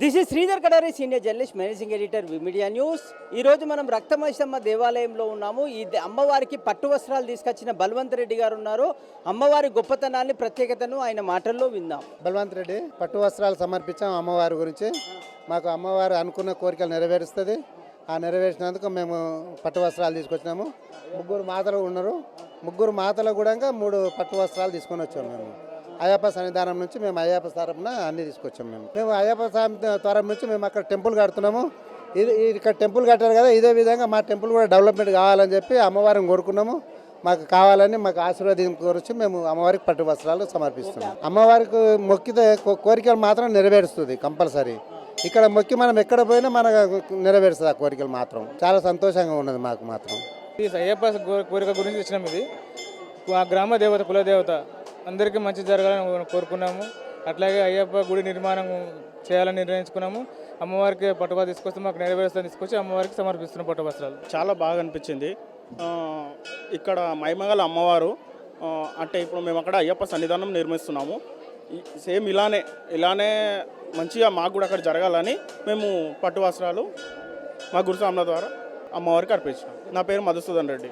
This is Sridhar Kadari senior journalist managing editor media news ఈ రోజు మనం రక్తమైసమ్మ దేవాలయంలో ఉన్నాము. ఈ అమ్మవారికి పట్టు వస్త్రాలు తీసుకొచ్చిన బల్వంత్ రెడ్డి గారు ఉన్నారు. అమ్మవారి గొప్పతనాన్ని ప్రత్యేకతను ఆయన మాటల్లో విందాం. బలవంత్ రెడ్డి పట్టు వస్త్రాలు సమర్పించాం అమ్మవారి గురించి. మాకు అమ్మవారు అనుకున్న కోరికలు నెరవేరుస్తుంది. ఆ నెరవేర్చినందుకు మేము పట్టు వస్త్రాలు తీసుకొచ్చినాము. ముగ్గురు మాతలు ఉన్నారు. ముగ్గురు మాతలు కూడా మూడు పట్టు వస్త్రాలు తీసుకొని వచ్చాము మేము. అయ్యప్ప సన్నిధానం నుంచి మేము అయ్యప్ప తరపున అన్ని తీసుకొచ్చాం మేము. మేము అయ్యప్ప స్వామి తరం నుంచి మేము అక్కడ టెంపుల్ కడుతున్నాము. ఇది ఇది ఇక్కడ టెంపుల్ కట్టారు కదా ఇదే విధంగా మా టెంపుల్ కూడా డెవలప్మెంట్ కావాలని చెప్పి అమ్మవారిని కోరుకున్నాము. మాకు కావాలని మాకు ఆశీర్వాదం కోరించి మేము అమ్మవారికి పట్టు వస్త్రాలు సమర్పిస్తున్నాం. అమ్మవారికి మొక్కితే కోరికలు మాత్రం నెరవేరుస్తుంది కంపల్సరీ. ఇక్కడ మొక్కి మనం ఎక్కడ పోయినా మన నెరవేరుస్తుంది ఆ కోరికలు మాత్రం. చాలా సంతోషంగా ఉన్నది మాకు మాత్రం. ఈ అయ్యప్ప కోరిక గురించి వచ్చినాం ఇది. ఆ గ్రామ దేవత కులదేవత అందరికీ మంచి జరగాలని కోరుకున్నాము. అట్లాగే అయ్యప్ప గుడి నిర్మాణం చేయాలని నిర్ణయించుకున్నాము. అమ్మవారికి పట్టుబా తీసుకొస్తే మాకు నెరవేరుస్తాను తీసుకొచ్చి అమ్మవారికి సమర్పిస్తున్న పట్టు వస్త్రాలు చాలా బాగా అనిపించింది. ఇక్కడ మైమగల అమ్మవారు అంటే ఇప్పుడు మేము అక్కడ అయ్యప్ప సన్నిధానం నిర్మిస్తున్నాము. సేమ్ ఇలానే ఇలానే మంచిగా మాకు కూడా అక్కడ జరగాలని మేము పట్టు వస్త్రాలు మా గురుస్వాముల ద్వారా అమ్మవారికి అర్పించాం నా పేరు మధుసూదన్ రెడ్డి.